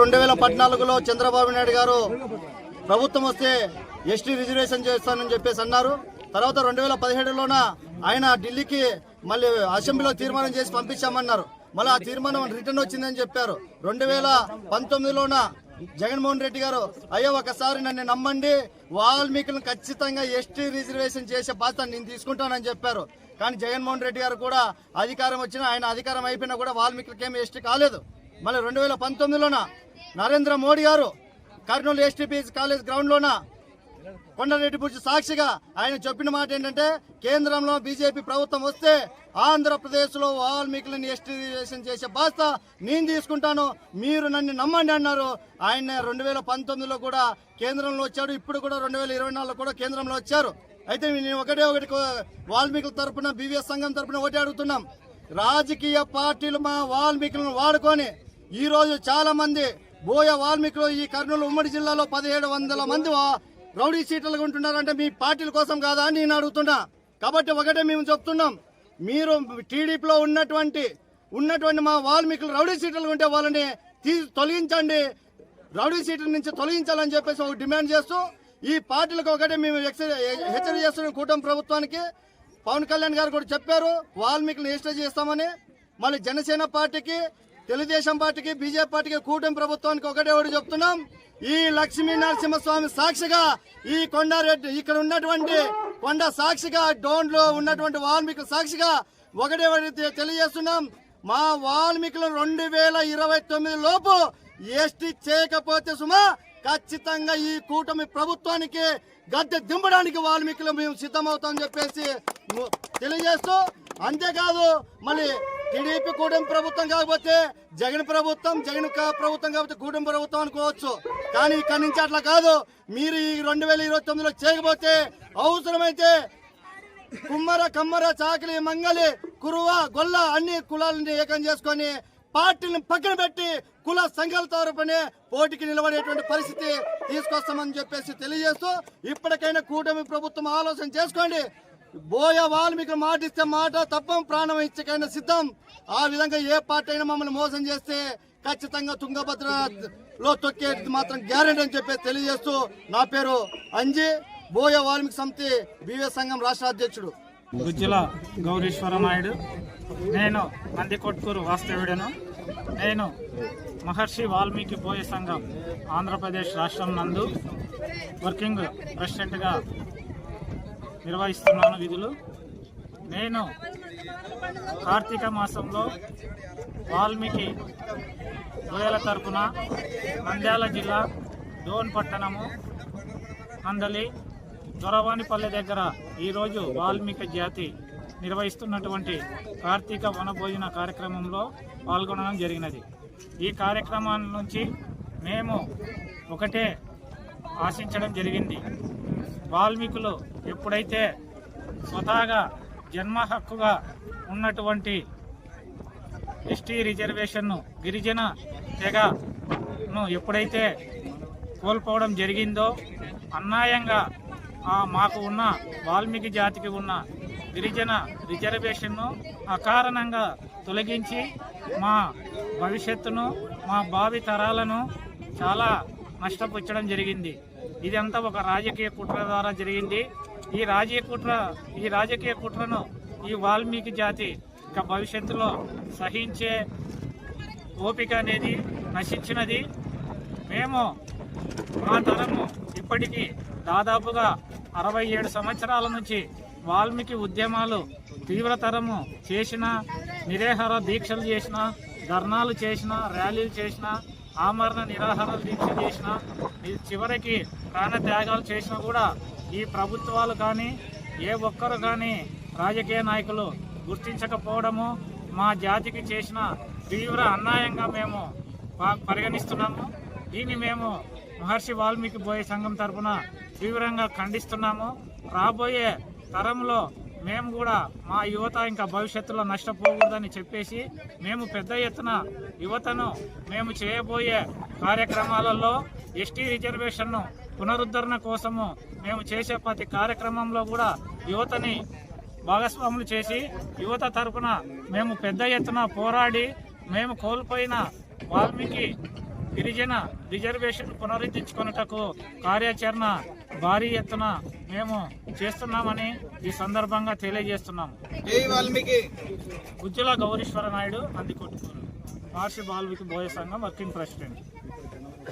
రెండు వేల పద్నాలుగులో చంద్రబాబు నాయుడు గారు ప్రభుత్వం వస్తే ఎస్టీ రిజర్వేషన్ చేస్తానని చెప్పేసి అన్నారు. తర్వాత రెండు వేల పదిహేడులోన ఆయన ఢిల్లీకి మళ్ళీ అసెంబ్లీలో తీర్మానం చేసి పంపించామన్నారు. మళ్ళీ ఆ తీర్మానం రిటర్న్ వచ్చిందని చెప్పారు. రెండు వేల పంతొమ్మిదిలోన జగన్మోహన్ రెడ్డి గారు అయ్యో ఒకసారి నన్ను నమ్మండి. వాల్మీకులను ఖచ్చితంగా ఎస్టీ రిజర్వేషన్ చేసే బాధ్యత నేను తీసుకుంటానని చెప్పారు. కానీ జగన్మోహన్ రెడ్డి గారు కూడా అధికారం వచ్చినా ఆయన అధికారం అయిపోయినా కూడా వాల్మీకులకి ఏమి ఎస్టీ కాలేదు. మళ్ళీ రెండు వేల పంతొమ్మిదిలోన? నరేంద్ర మోడీ గారు కర్నూలు ఎస్టీపీ కాలేజ్ గ్రౌండ్లోన? కొండరెడ్డి బుజ్జి సాక్షిగా ఆయన చెప్పిన మాట ఏంటంటే కేంద్రంలో బీజేపీ ప్రభుత్వం వస్తే ఆంధ్రప్రదేశ్లో వాల్మీకులను ఎస్టివేషన్ చేసే బాధ్యత నేను తీసుకుంటాను మీరు నన్ను నమ్మండి అన్నారు. ఆయన రెండు వేల పంతొమ్మిదిలో కూడా కేంద్రంలో వచ్చాడు ఇప్పుడు కూడా రెండు వేల ఇరవై నాలుగులో కూడా కేంద్రంలో వచ్చారు. అయితే నేను ఒకటే ఒకటి వాల్మీకుల తరపున బీవీఎస్ సంఘం తరపున ఒకటి అడుగుతున్నాం. రాజకీయ పార్టీలు మా వాల్మీకులను వాడుకొని ఈ రోజు చాలా మంది బోయ వాల్మీకులు ఈ కర్నూలు ఉమ్మడి జిల్లాలో పదిహేడు వందల మంది రౌడీ సీట్లుగా ఉంటున్నారంటే మీ పార్టీల కోసం కాదా అని నేను అడుగుతున్నా. కాబట్టి ఒకటే మేము చెప్తున్నాం. మీరు టీడీపీలో ఉన్నటువంటి ఉన్నటువంటి మా వాల్మీకులు రౌడీ సీట్లు ఉంటే వాళ్ళని తీసి తొలగించండి. రౌడీ సీట్ల నుంచి తొలగించాలని చెప్పేసి ఒక డిమాండ్ చేస్తూ ఈ పార్టీలకు ఒకటే మేము హెచ్చరిక చేస్తున్నాం కూటమి ప్రభుత్వానికి. పవన్ కళ్యాణ్ గారు కూడా చెప్పారు వాల్మీకులను ఎస్టేజ్ చేస్తామని. మళ్ళీ జనసేన పార్టీకి తెలుగుదేశం పార్టీకి బీజేపీ పార్టీకి కూటమి ప్రభుత్వానికి ఒకటే ఒకటి చెప్తున్నాం. ఈ లక్ష్మీ నరసింహస్వామి సాక్షిగా ఈ కొండారెడ్డి ఇక్కడ ఉన్నటువంటి కొండ సాక్షిగా డోన్లో ఉన్నటువంటి వాల్మీకుల సాక్షిగా ఒకటే ఒకటి తెలియజేస్తున్నాం. మా వాల్మీకులు రెండు వేల ఇరవై తొమ్మిది లోపు ఎస్టీ చేయకపోతే సుమా ఖచ్చితంగా ఈ కూటమి ప్రభుత్వానికి గద్దె దింపడానికి వాల్మీకులు మేము సిద్ధమవుతామని చెప్పేసి తెలియజేస్తూ అంతేకాదు మళ్ళీ టీడీపీ కూటమి ప్రభుత్వం కాకపోతే జగన్ ప్రభుత్వం జగన్ ప్రభుత్వం కాకపోతే కూటమి ప్రభుత్వం అనుకోవచ్చు. కానీ ఇక్కడి నుంచి అట్లా కాదు. మీరు ఈ రెండు వేల ఇరవై తొమ్మిదిలో చేయకపోతే అవసరమైతే కుమ్మర కమ్మర చాకలి మంగలి కురువ గొల్ల అన్ని కులాలని ఏకం చేసుకొని పార్టీని పక్కన పెట్టి కుల సంఘాల తరపునే పోటీకి నిలబడేటువంటి పరిస్థితి తీసుకొస్తామని చెప్పేసి తెలియజేస్తూ ఇప్పటికైనా కూటమి ప్రభుత్వం ఆలోచన చేసుకోండి. బోయ వాల్మీకి మాటిస్తే మాట తప్పం ప్రాణం ఇచ్చకైనా సిద్ధం. ఆ విధంగా ఏ పార్టీ అయినా మమ్మల్ని మోసం చేస్తే ఖచ్చితంగా తుంగభద్రలో తొక్కేది మాత్రం గ్యారెంటీ అని చెప్పేసి తెలియజేస్తూ నా పేరు అంజి. బోయ వాల్మీకి సమితి బీవే సంఘం రాష్ట్ర అధ్యక్షుడు. గుజ్జుల గౌరీశ్వర నాయుడు. నేను నందికొట్కూరు వాస్తవ్యుడను నేను మహర్షి వాల్మీకి బోయ సంఘం ఆంధ్రప్రదేశ్ రాష్ట్రం నందు వర్కింగ్ ప్రెసిడెంట్గా నిర్వహిస్తున్నాను విధులు. నేను కార్తీక మాసంలో వాల్మీకి బోయల తరపున నంద్యాల జిల్లా డోన్ పట్టణము నందలి దొరవాణిపల్లె దగ్గర ఈరోజు వాల్మీకి జాతి నిర్వహిస్తున్నటువంటి కార్తీక వనభోజన కార్యక్రమంలో పాల్గొనడం జరిగినది. ఈ కార్యక్రమం నుంచి మేము ఒకటే ఆశించడం జరిగింది. వాల్మీకులు ఎప్పుడైతే స్వతహాగా జన్మ హక్కుగా ఉన్నటువంటి ఎస్టీ రిజర్వేషన్ను గిరిజన తెగను ఎప్పుడైతే కోల్పోవడం జరిగిందో అన్యాయంగా ఆ మాకు ఉన్న వాల్మీకి జాతికి ఉన్న గిరిజన రిజర్వేషన్ను అకారణంగా తొలగించి మా భవిష్యత్తును మా భావి తరాలను చాలా నష్టపుచ్చడం జరిగింది. ఇదంతా ఒక రాజకీయ కుట్ర ద్వారా జరిగింది. ఈ రాజకీయ కుట్ర ఈ రాజకీయ కుట్రను ఈ వాల్మీకి జాతి ఇక భవిష్యత్తులో సహించే ఓపిక అనేది నశించినది. మేము మా తరము ఇప్పటికీ దాదాపుగా అరవై ఏడు సంవత్సరాల నుంచి వాల్మీకి ఉద్యమాలు తీవ్రతరము చేసిన నిరేహార దీక్షలు చేసిన ధర్నాలు చేసిన ర్యాలీలు చేసిన ఆమరణ నిరాహార దీక్ష చేసిన ఈ చివరికి ప్రాణ త్యాగాలు చేసినా కూడా ఈ ప్రభుత్వాలు కానీ ఏ ఒక్కరు కానీ రాజకీయ నాయకులు గుర్తించకపోవడము మా జాతికి చేసిన తీవ్ర అన్యాయంగా మేము పరిగణిస్తున్నాము. దీన్ని మేము మహర్షి వాల్మీకి బోయే సంఘం తరఫున తీవ్రంగా ఖండిస్తున్నాము. రాబోయే తరంలో మేము కూడా మా యువత ఇంకా భవిష్యత్తులో నష్టపోకూడదని చెప్పేసి మేము పెద్ద ఎత్తున యువతను మేము చేయబోయే కార్యక్రమాలలో ఎస్టీ రిజర్వేషన్ను పునరుద్ధరణ కోసము మేము చేసే ప్రతి కార్యక్రమంలో కూడా యువతని భాగస్వాములు చేసి యువత తరపున మేము పెద్ద ఎత్తున పోరాడి మేము కోల్పోయిన వాల్మీకి గిరిజన రిజర్వేషన్ పునరుద్ధరించుకున్నటకు కార్యాచరణ భారీ ఎత్తున మేము చేస్తున్నామని ఈ సందర్భంగా తెలియజేస్తున్నాము. ఉజ్జల గౌరీశ్వర నాయుడు నందికొట్టుకూరు మహర్షి బాల్వికి బోయ సంఘం వర్కింగ్ ప్రెసిడెంట్.